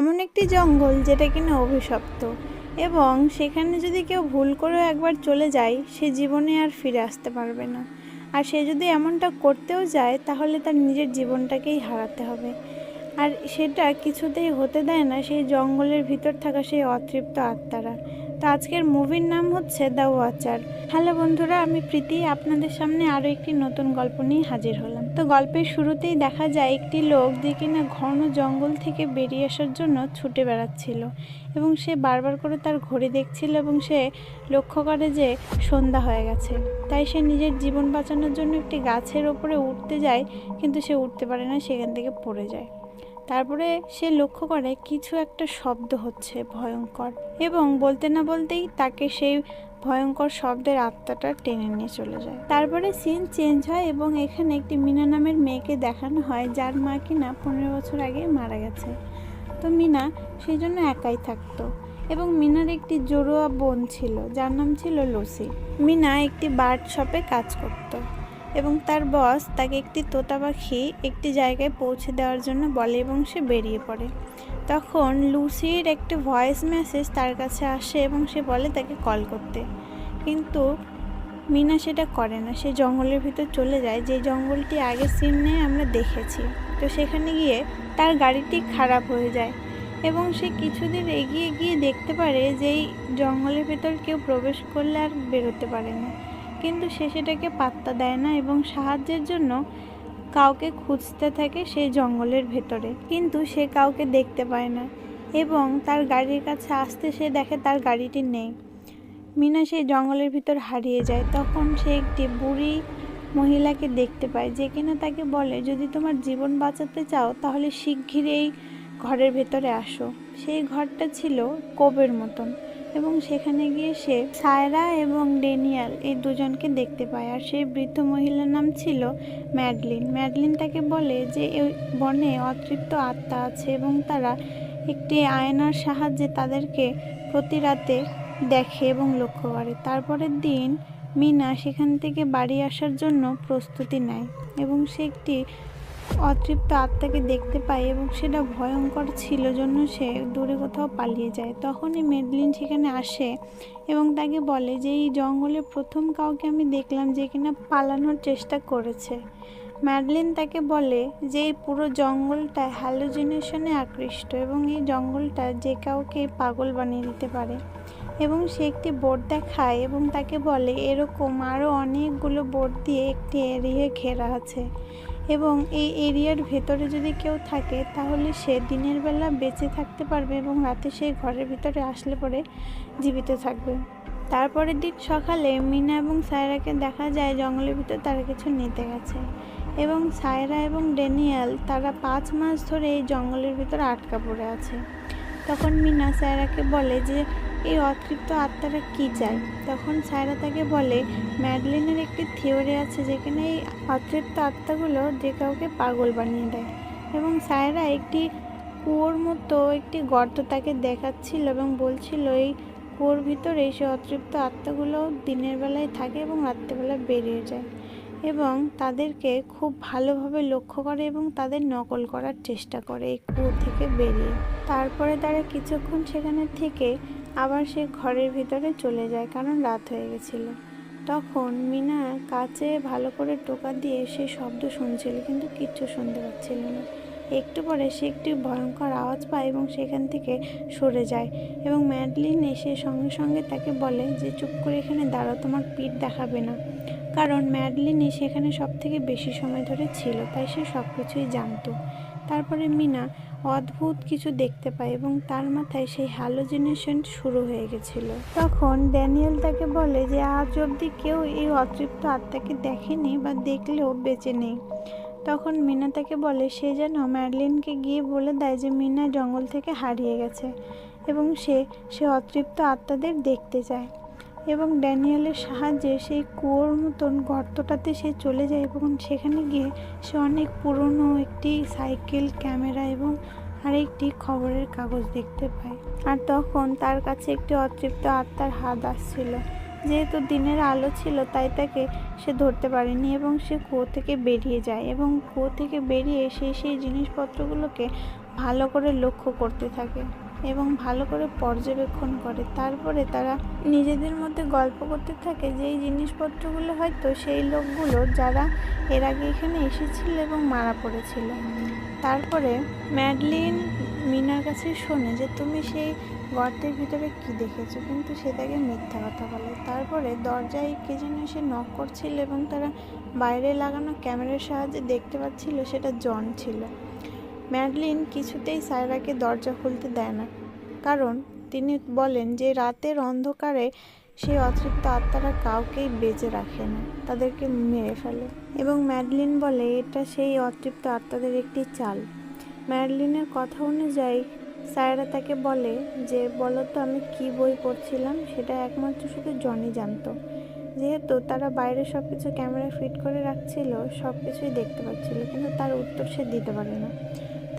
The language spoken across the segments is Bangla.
এমন একটি জঙ্গল যেটা কিনা অভিশপ্ত। এবং সেখানে যদি কেউ ভুল করেও একবার চলে যায়, সে জীবনে আর ফিরে আসতে পারবে না। আর সে যদি এমনটা করতেও যায়, তাহলে তার নিজের জীবনটাকেই হারাতে হবে। আর সেটা কিছুতেই হতে দেয় না, সেই জঙ্গলের ভিতর থাকা সেই অতৃপ্ত আত্মারা। তো আজকের মুভির নাম হচ্ছে দ্য ওয়াচার। হ্যালো বন্ধুরা, আমি প্রীতি। আপনাদের সামনে আরও একটি নতুন গল্প নিয়ে হাজির হলাম। তো গল্পের শুরুতেই দেখা যায় একটি লোক যে কিনা ঘন জঙ্গল থেকে বেরিয়ে আসার জন্য ছুটে বেড়াচ্ছিল এবং সে বারবার করে তার ঘড়ি দেখছিল এবং সে লক্ষ্য করে যে সন্ধ্যা হয়ে গেছে। তাই সে নিজের জীবন বাঁচানোর জন্য একটি গাছের ওপরে উঠতে যায়, কিন্তু সে উঠতে পারে না, সেখান থেকে পড়ে যায়। তারপরে সে লক্ষ্য করে কিছু একটা শব্দ হচ্ছে ভয়ঙ্কর এবং বলতে না বলতেই তাকে সেই ভয়ঙ্কর শব্দের আত্মাটা টেনে নিয়ে চলে যায়। তারপরে সিন চেঞ্জ হয় এবং এখানে একটি মিনা নামের মেয়েকে দেখানো হয় যার মা কিনা পনেরো বছর আগে মারা গেছে। তো মিনা সেই জন্য একাই থাকতো এবং মিনার একটি জড়োয়া বোন ছিল, যার নাম ছিল লসি। মিনা একটি বার্ড শপে কাজ করতো। এবং তার বস তাকে একটি তোতা পাখি একটি জায়গায় পৌঁছে দেওয়ার জন্য বলে এবং সে বেরিয়ে পড়ে। তখন লুসির একটি ভয়েস মেসেজ তার কাছে আসে এবং সে বলে তাকে কল করতে। কিন্তু মিনা সেটা করে না। সে জঙ্গলের ভিতর চলে যায়। যে জঙ্গলটি আগের সিনে আমরা দেখেছি। তো সেখানে গিয়ে তার গাড়িটি খারাপ হয়ে যায় এবং সে কিছুদিন এগিয়ে গিয়ে দেখতে পারে যে এই জঙ্গলের ভেতর কেউ প্রবেশ করলে আর বেরোতে পারে না। কিন্তু সে সেটাকে পাত্তা দেয় না এবং সাহায্যের জন্য কাউকে খুঁজতে থাকে সেই জঙ্গলের ভেতরে। কিন্তু সে কাউকে দেখতে পায় না এবং তার গাড়ির কাছে আসতে সে দেখে তার গাড়িটি নেই। মিনা সেই জঙ্গলের ভিতর হারিয়ে যায়। তখন সে একটি বুড়ি মহিলাকে দেখতে পায় যে কিনা তাকে বলে, যদি তোমার জীবন বাঁচাতে চাও, তাহলে শিগগির এই ঘরের ভেতরে আসো। সেই ঘরটা ছিল কোবের মতন। এবং সেখানে গিয়ে সে সায়রা এবং ডেনিয়াল এই দুজনকে দেখতে পায়। আর সেই বৃদ্ধ মহিলার নাম ছিল ম্যাডলিন। ম্যাডলিন তাকে বলে যে এই বনে অতৃপ্ত আত্মা আছে এবং তারা একটি আয়নার সাহায্যে তাদেরকে প্রতি রাতে দেখে এবং লক্ষ্য করে। তারপরের দিন মিনা সেখান থেকে বাড়ি আসার জন্য প্রস্তুতি নেয় এবং সে একটি অতৃপ্ত আত্মাকে দেখতে পায় এবং সেটা ভয়ঙ্কর ছিল জন্য সে দূরে কোথাও পালিয়ে যায়। তখনই মেডলিন সেখানে আসে এবং তাকে বলে যে, এই জঙ্গলে প্রথম কাউকে আমি দেখলাম যে কিনা পালানোর চেষ্টা করেছে। ম্যাডলিন তাকে বলে যে, এই পুরো জঙ্গলটা হ্যালোজিনেশনে আকৃষ্ট এবং এই জঙ্গলটা যে কাউকে পাগল বানিয়ে দিতে পারে। এবং সে একটি বোর্ড দেখায় এবং তাকে বলে, এরকম আরও অনেকগুলো বোর্ড দিয়ে একটি এরিয়া ঘেরা আছে। এবং এই এরিয়ার ভেতরে যদি কেউ থাকে, তাহলে সে দিনের বেলা বেঁচে থাকতে পারবে এবং রাতে সেই ঘরের ভিতরে আসলে পরে জীবিত থাকবে। তারপরের দিন সকালে মিনা এবং সায়রাকে দেখা যায় জঙ্গলের ভিতর তারা কিছু নিতে গেছে এবং সায়রা এবং ড্যানিয়েল তারা পাঁচ মাস ধরে এই জঙ্গলের ভিতরে আটকা পড়ে আছে। তখন মিনা সায়রাকে বলে যে এই অতৃপ্ত আত্মারা কি চায়? তখন সায়রা তাকে বলে, ম্যাডলিনের একটি থিওরি আছে যেখানে এই অতৃপ্ত আত্মাগুলো যে কাউকে পাগল বানিয়ে দেয়। এবং সায়রা একটি কুয়োর মতো একটি গর্ত তাকে দেখাচ্ছিল এবং বলছিল, এই কুয়োর ভিতরে সে অতৃপ্ত আত্মাগুলো দিনের বেলায় থাকে এবং রাত্রেবেলায় বেরিয়ে যায় এবং তাদেরকে খুব ভালোভাবে লক্ষ্য করে এবং তাদের নকল করার চেষ্টা করে এই কুয়ো থেকে বেরিয়ে। তারপরে তারা কিছুক্ষণ সেখানে থেকে আবার সে ঘরের ভিতরে চলে যায় কারণ রাত হয়ে গেছিল। তখন মিনা কাছে ভালো করে টোকা দিয়ে সে শব্দ শুনছিল কিন্তু কিচ্ছু শুনতে পাচ্ছিল না। একটু পরে সে একটি ভয়ঙ্কর আওয়াজ পায় এবং সেখান থেকে সরে যায় এবং ম্যাডলিন এসে সঙ্গে সঙ্গে তাকে বলে যে, চুপ করে এখানে দাঁড়াও, তোমার পিঠ দেখাবে না। কারণ ম্যাডলিনই সেখানে সব থেকে বেশি সময় ধরে ছিল, তাই সে সব কিছুই জানতো। তারপরে মিনা অদ্ভুত কিছু দেখতে পায় এবং তার মাথায় সেই হ্যালোজিনেশন শুরু হয়ে গেছিল। তখন ড্যানিয়েল তাকে বলে যে, আজ অবধি কেউ এই অতৃপ্ত আত্মাকে দেখেনি বা দেখলেও বেঁচে নেই। তখন মিনা তাকে বলে, সে যেন ম্যাডলিনকে গিয়ে বলে দেয় যে, মিনা জঙ্গল থেকে হারিয়ে গেছে এবং সে সে অতৃপ্ত আত্মাদের দেখতে চায়। এবং ড্যানিয়েলের সাহায্যে সেই কুয়োর মতন গর্তটাতে সে চলে যায় এবং সেখানে গিয়ে সে অনেক পুরনো একটি সাইকেল, ক্যামেরা এবং আরেকটি খবরের কাগজ দেখতে পায়। আর তখন তার কাছে একটি অতৃপ্ত আত্মার হাত আসছিল। যেহেতু দিনের আলো ছিল, তাই তাকে সে ধরতে পারেনি এবং সে কুয়ো থেকে বেরিয়ে যায় এবং কুয়ো থেকে বেরিয়ে সে সেই জিনিসপত্রগুলোকে ভালো করে লক্ষ্য করতে থাকে। এবং ভালো করে পর্যবেক্ষণ করে। তারপরে তারা নিজেদের মধ্যে গল্প করতে থাকে যে এই জিনিসপত্রগুলো হয়তো সেই লোকগুলো যারা এর আগে এখানে এসেছিল এবং মারা পড়েছিল। তারপরে ম্যাডলিন মিনার কাছে শোনে যে, তুমি সেই গর্তের ভিতরে কি দেখেছ? কিন্তু সে তাকে মিথ্যা কথা বলে। তারপরে দরজায় কে যেন এসে নক করছিল এবং তারা বাইরে লাগানো ক্যামেরার সাহায্যে দেখতে পাচ্ছিল সেটা জন ছিল। ম্যাডলিন কিছুতেই সায়রাকে দরজা খুলতে দেয় না, কারণ তিনি বলেন যে রাতের অন্ধকারে সেই অতৃপ্ত আত্মারা কাউকেই বেঁচে রাখে না, তাদেরকে মেরে ফেলে। এবং ম্যাডলিন বলে, এটা সেই অতৃপ্ত আত্মাদের একটি চাল। ম্যাডলিনের কথা অনুযায়ী, সায়রা তাকে বলে যে, বলো তো, আমি কি বই পড়ছিলাম? সেটা একমাত্র শুধু জনি জানতো। যেহেতু তারা বাইরে সব কিছু ক্যামেরা ফিট করে রাখছিল সব কিছুই দেখতে পাচ্ছিল, কিন্তু তার উত্তর সে দিতে পারে না।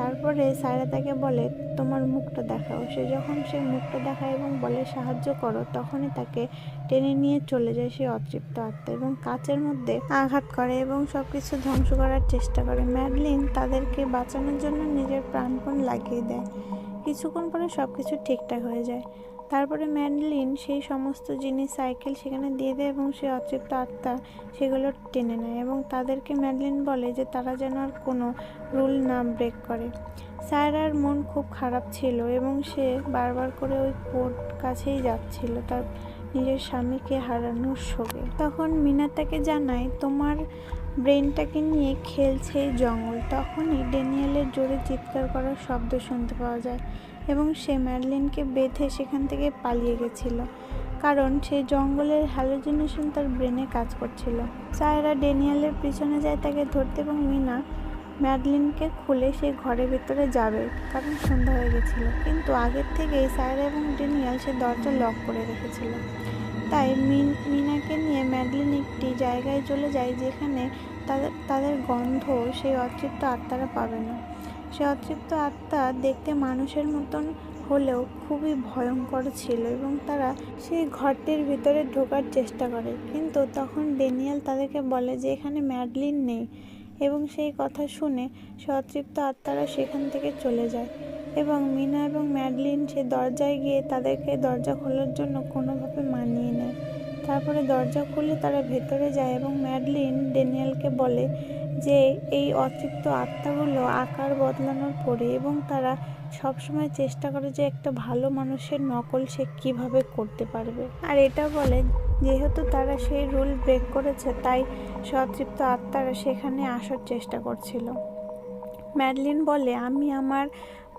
তারপরে সায়রা তাকে বলে, তোমার মুখটা দেখাও। সে যখন সে মুখটা দেখায় এবং বলে, সাহায্য করো, তখনই তাকে টেনে নিয়ে চলে যায় সে অতৃপ্ত আত্মা এবং কাচের মধ্যে আঘাত করে এবং সব কিছু ধ্বংস করার চেষ্টা করে। ম্যাডলিন তাদেরকে বাঁচানোর জন্য নিজের প্রাণপণ লাগিয়ে দেয়। কিছুক্ষণ পরে সব কিছু ঠিকঠাক হয়ে যায়। তারপরে ম্যাডলিন সেই সমস্ত জিনিস সাইকেল সেখানে দিয়ে দেয় এবং সে অতৃপ্ত আত্মা সেগুলো টেনে নেয় এবং তাদেরকে ম্যাডলিন বলে যে তারা যেন আর কোনো রুল না ব্রেক করে। সায়রার মন খুব খারাপ ছিল এবং সে বারবার করে ওই কোর্ট কাছেই যাচ্ছিল তার নিজের স্বামীকে হারানোর শোকে। তখন মিনা তাকে জানায়, তোমার ব্রেনটাকে নিয়ে খেলছে জঙ্গল। তখনই ড্যানিয়েলের জোরে চিৎকার করার শব্দ শুনতে পাওয়া যায়। এবং সে ম্যাডলিনকে বেঁধে সেখান থেকে পালিয়ে গেছিল। কারণ সেই জঙ্গলের হ্যালোজিনেশন তার ব্রেনে কাজ করছিল। সায়রা ডেনিয়ালের পিছনে যায় তাকে ধরতে এবং মিনা ম্যাডলিনকে খুলে সে ঘরের ভেতরে যাবে, কারণ সন্ধ্যা হয়ে গেছিল। কিন্তু আগের থেকেই সায়রা এবং ডেনিয়াল সে দরজা লক করে রেখেছিল। তাই মিন, মিনাকে নিয়ে ম্যাডলিন একটি জায়গায় চলে যায়, যেখানে তাদের তাদের গন্ধ সেই অতৃপ্ত আত্মারা পাবে না। সে অতৃপ্ত আত্মা দেখতে মানুষের মতন হলেও খুবই ভয়ঙ্কর ছিল এবং তারা সেই ঘরটির ভিতরে ঢোকার চেষ্টা করে। কিন্তু তখন ডেনিয়েল তাদেরকে বলে যে, এখানে ম্যাডলিন নেই। এবং সেই কথা শুনে সে অতৃপ্ত আত্মারা সেখান থেকে চলে যায় এবং মিনা এবং ম্যাডলিন সে দরজায় গিয়ে তাদেরকে দরজা খোলার জন্য কোনোভাবে মানিয়ে নেয়। তারপরে দরজা খুলে তারা ভেতরে যায় এবং ম্যাডলিন ডেনিয়েলকে বলে যে এই অতৃপ্ত আত্মাগুলো আকার বদলানোর পরে এবং তারা সবসময় চেষ্টা করে যে একটা ভালো মানুষের নকল সে কীভাবে করতে পারবে। আর এটা বলে যেহেতু তারা সেই রুল ব্রেক করেছে, তাই সতৃপ্ত আত্মারা সেখানে আসার চেষ্টা করছিল। ম্যাডলিন বলে, আমি আমার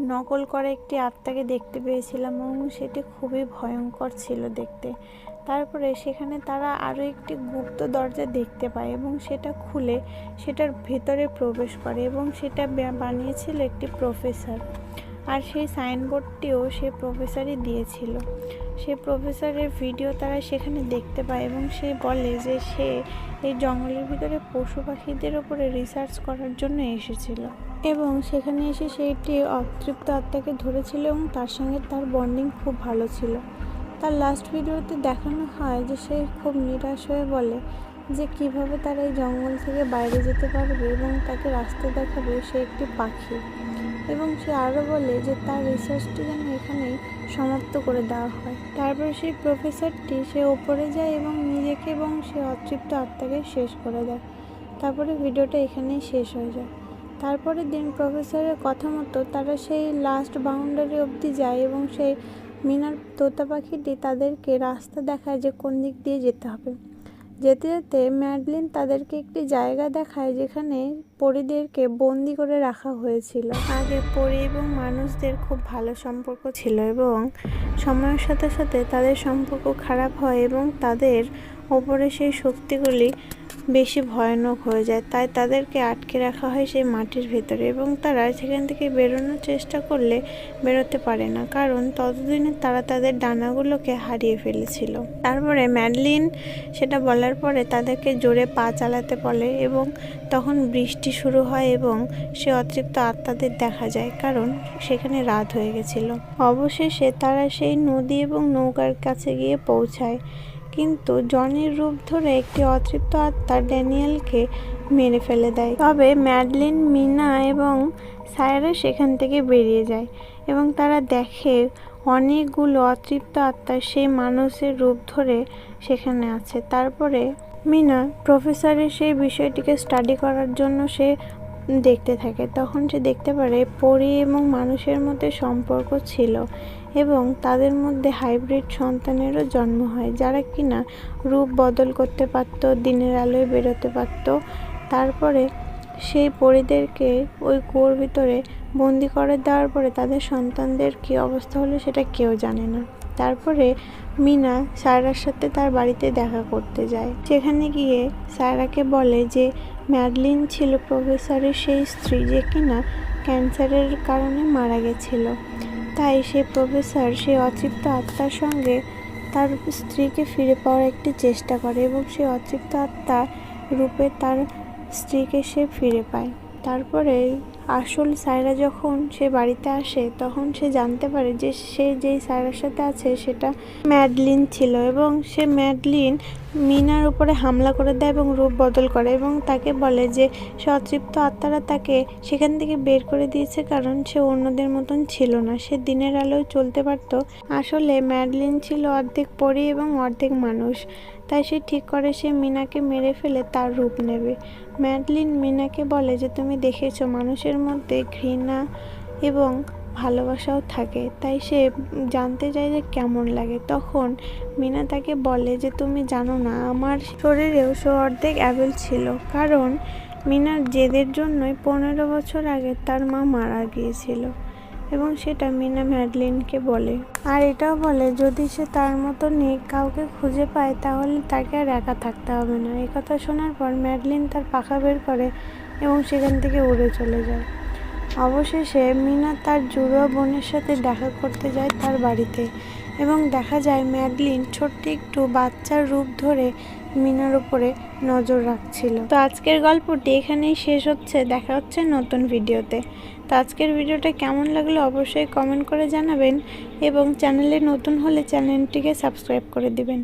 নকল করা একটি আত্মাকে দেখতে পেয়েছিলাম এবং সেটি খুবই ভয়ঙ্কর ছিল দেখতে। তারপরে সেখানে তারা আরও একটি গুপ্ত দরজা দেখতে পায় এবং সেটা খুলে সেটার ভেতরে প্রবেশ করে এবং সেটা বানিয়েছিল একটি প্রফেসর। আর সেই সাইনবোর্ডটিও সে প্রফেসরই দিয়েছিল। সে প্রফেসরের ভিডিও তারা সেখানে দেখতে পায় এবং সে বলে যে সে এই জঙ্গলের ভিতরে পশু পাখিদের ওপরে রিসার্চ করার জন্য এসেছিল। এবং সেখানে এসে সে একটি অতৃপ্ত আত্মাকে ধরেছিল এবং তার সঙ্গে তার বন্ডিং খুব ভালো ছিল। তার লাস্ট ভিডিওতে দেখানো হয় যে সে খুব নিরাশ হয়ে বলে যে কীভাবে তারা এই জঙ্গল থেকে বাইরে যেতে পারবে এবং তাকে রাস্তা দেখাবে সে একটি পাখি। এবং সে আরও বলে যে তার রিসার্চটি যেন এখানেই সমাপ্ত করে দেওয়া হয়। তারপর সেই প্রফেসরটি সে ওপরে যায় এবং নিজেকে এবং সে অতৃপ্ত আত্মাকে শেষ করে দেয়। তারপরে ভিডিওটা এখানেই শেষ হয়ে যায়। তারপরের দিন প্রফেসরের কথা মতো তারা সেই লাস্ট বাউন্ডারি অবধি যায় এবং সেই মিনার তোতা পাখিটি তাদেরকে রাস্তা দেখায় যে কোন দিক দিয়ে যেতে হবে। যেতে যেতে ম্যাডলিন তাদেরকে একটি জায়গা দেখায় যেখানে পরীদেরকে বন্দি করে রাখা হয়েছিল। আগে পরী এবং মানুষদের খুব ভালো সম্পর্ক ছিল এবং সময়ের সাথে সাথে তাদের সম্পর্ক খারাপ হয় এবং তাদের ওপরে সেই শক্তিগুলি বেশি ভয়ানক হয়ে যায়। তাই তাদেরকে আটকে রাখা হয় সেই মাটির ভেতরে এবং তারা সেখান থেকে বেরোনোর চেষ্টা করলে বেরোতে পারে না। কারণ ততদিনে তারা তাদের ডানাগুলোকে হারিয়ে ফেলেছিল। তারপরে ম্যাডলিন সেটা বলার পরে তাদেরকে জোরে পা চালাতে বলে এবং তখন বৃষ্টি শুরু হয় এবং সে অতৃপ্ত আত্মাদের দেখা যায়, কারণ সেখানে রাত হয়ে গেছিল। অবশেষে তারা সেই নদী এবং নৌকার কাছে গিয়ে পৌঁছায়। কিন্তু জনির রূপ ধরে একটি অতৃপ্ত আত্মা ড্যানিয়েলকে মেরে ফেলে দেয়। তবে ম্যাডলিন, মিনা এবং সায়রা সেখান থেকে বেরিয়ে যায় এবং তারা দেখে অনেকগুলো অতৃপ্ত আত্মা সেই মানুষের রূপ ধরে সেখানে আছে। তারপরে মিনা প্রফেসরের সেই বিষয়টিকে স্টাডি করার জন্য সে দেখতে থাকে। তখন সে দেখতে পারে পরী এবং মানুষের মধ্যে সম্পর্ক ছিল। এবং তাদের মধ্যে হাইব্রিড সন্তানেরও জন্ম হয়, যারা কিনা রূপ বদল করতে পারত, দিনের আলোয় বেরোতে পারত। তারপরে সেই পরীদেরকে ওই কুয়োর ভিতরে বন্দি করে দেওয়ার পরে তাদের সন্তানদের কী অবস্থা হলো সেটা কেউ জানে না। তারপরে মিনা সায়রার সাথে তার বাড়িতে দেখা করতে যায়। সেখানে গিয়ে সায়রাকে বলে যে, ম্যাডলিন ছিল প্রফেসরের সেই স্ত্রী যে কিনা ক্যান্সারের কারণে মারা গেছিল। তাই সে প্রফেসর, সে অচিপ্ত আত্মার সঙ্গে তার স্ত্রীকে ফিরে পাওয়ার একটি চেষ্টা করে এবং সে অচিপ্ত আত্মা রূপে তার স্ত্রীকে সে ফিরে পায়। তারপরে আসল সায়রা যখন সে বাড়িতে আসে, তখন সে জানতে পারে যে সে যেই সায়রার সাথে আছে সেটা ম্যাডলিন ছিল এবং সে ম্যাডলিন মিনার উপরে হামলা করে দেয় এবং রূপ বদল করে এবং তাকে বলে যে সে অতৃপ্ত আত্মারা তাকে সেখান থেকে বের করে দিয়েছে কারণ সে অন্যদের মতন ছিল না। সে দিনের আলোয় চলতে পারত। আসলে ম্যাডলিন ছিল অর্ধেক পরী এবং অর্ধেক মানুষ। তাই সে ঠিক করে সে মিনাকে মেরে ফেলে তার রূপ নেবে। ম্যাডলিন মিনাকে বলে যে, তুমি দেখেছ, মানুষের মধ্যে ঘৃণা এবং ভালোবাসাও থাকে। তাই সে জানতে চায় যে কেমন লাগে। তখন মিনা তাকে বলে যে, তুমি জানো না, আমার শরীরেও সে অর্ধেক অ্যাবেল ছিল। কারণ মিনার জেদের জন্যই পনেরো বছর আগে তার মা মারা গিয়েছিল। এবং সেটা মিনা ম্যাডলিনকে বলে। আর এটাও বলে, যদি সে তার মতো নেক কাউকে খুঁজে পায়, তাহলে তাকে আর একা থাকতে হবে না। এই কথা শোনার পর ম্যাডলিন তার পাখা বের করে এবং সেখান থেকে উড়ে চলে যায়। অবশেষে মিনা তার জুড়ো বোনের সাথে দেখা করতে যায় তার বাড়িতে এবং দেখা যায় ম্যাডলিন ছোট্ট একটু বাচ্চার রূপ ধরে মিনার উপরে নজর রাখছিল। তো আজকের গল্পটি এখানেই শেষ হচ্ছে। দেখা হচ্ছে নতুন ভিডিওতে। তো আজকের ভিডিওটা কেমন লাগল অবশ্যই কমেন্ট করে জানাবেন এবং চ্যানেলে নতুন হলে চ্যানেলটিকে সাবস্ক্রাইব করে দিবেন।